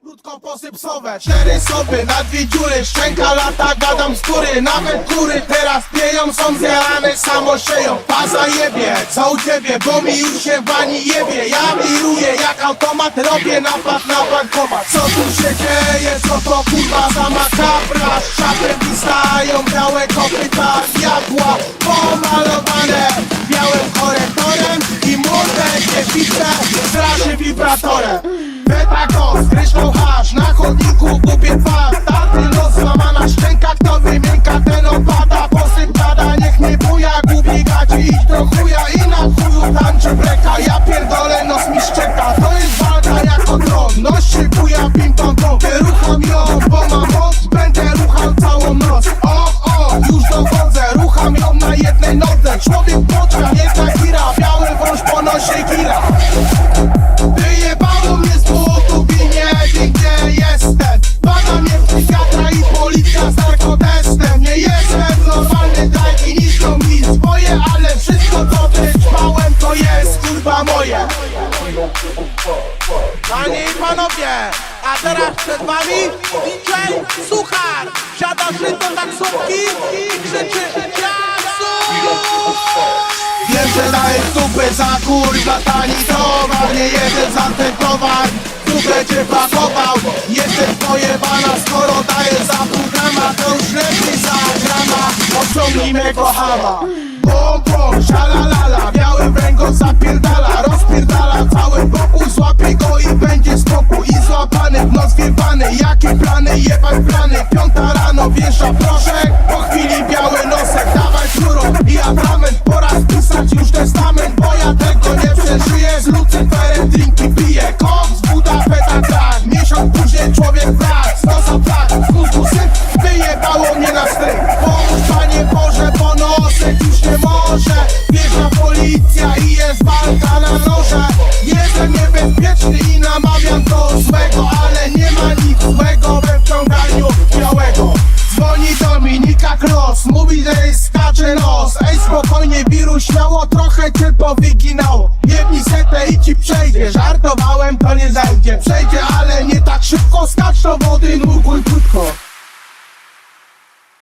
Krótko posypsowe, cztery soby na dwie dziury Szczęka lata, gadam skóry Nawet góry teraz pieją, są zjarane samo sieją. Paza jebie, co u ciebie, bo mi już się w bani jebie. Ja wiruję jak automat, robię napad na bankomat. Co tu się dzieje, co to kurwa za makabra Z czapem białe kopyta Diabła pomalowane białym korektorem I młode dziewice straszy wibratorem Betagos, kryształ hasz, na chodniku głupie twarz Starty los, złamana szczęka, kto wymienka ten opada. Posyp gada, niech nie buja, gubi gaci Idź do chuja i na chuju tańczy breka. Ja pierdolę, nos mi szczeka To jest walka jako dron, nos się buja, pim pam pom Rucham ją, bo mam moc, będę ruchał całą noc. O, o, już dochodzę, rucham ją na jednej nodze. Człowiek Panie i panowie, a teraz przed wami DJ Suchar. Siada do taksówki i krzyczy Jasu! Wiem, że dajesz dupy za kurwa tani towar. Nie jeden za ten towar Tu będzie pakował Jesteś pojebana, skoro dajesz za pół grama To już lepiej za grama. Ociągnij mego hama. Bom, bom, szalalala Biały węgorz zapierdala. Rozpierdala plany, jebać plany. Piąta rano wjeżdża proszek. Po chwili biały nosek. Dawaj pióro i atrament Pora spisać już testament Bo ja tego nie przeżyję. Z Lucyferem drinki piję. Koks, buda, peta, krak Miesiąc później człowiek brak Stosa plak, z mózgu syp Wyjebało mnie na stryk Pomóż Panie Boże, bo nosek już nie może. Wjeżdża policja i jest walka na noże. Jestem niebezpieczny i namawiam do złego Dominika Cross, mówi, że jej skacze nos Ej spokojnie wiru, śmiało, trochę cię powyginało. Jebnij setę i ci przejdzie, żartowałem to nie zajdzie. Przejdzie, ale nie tak szybko, skacz do wody, nurkuj krótko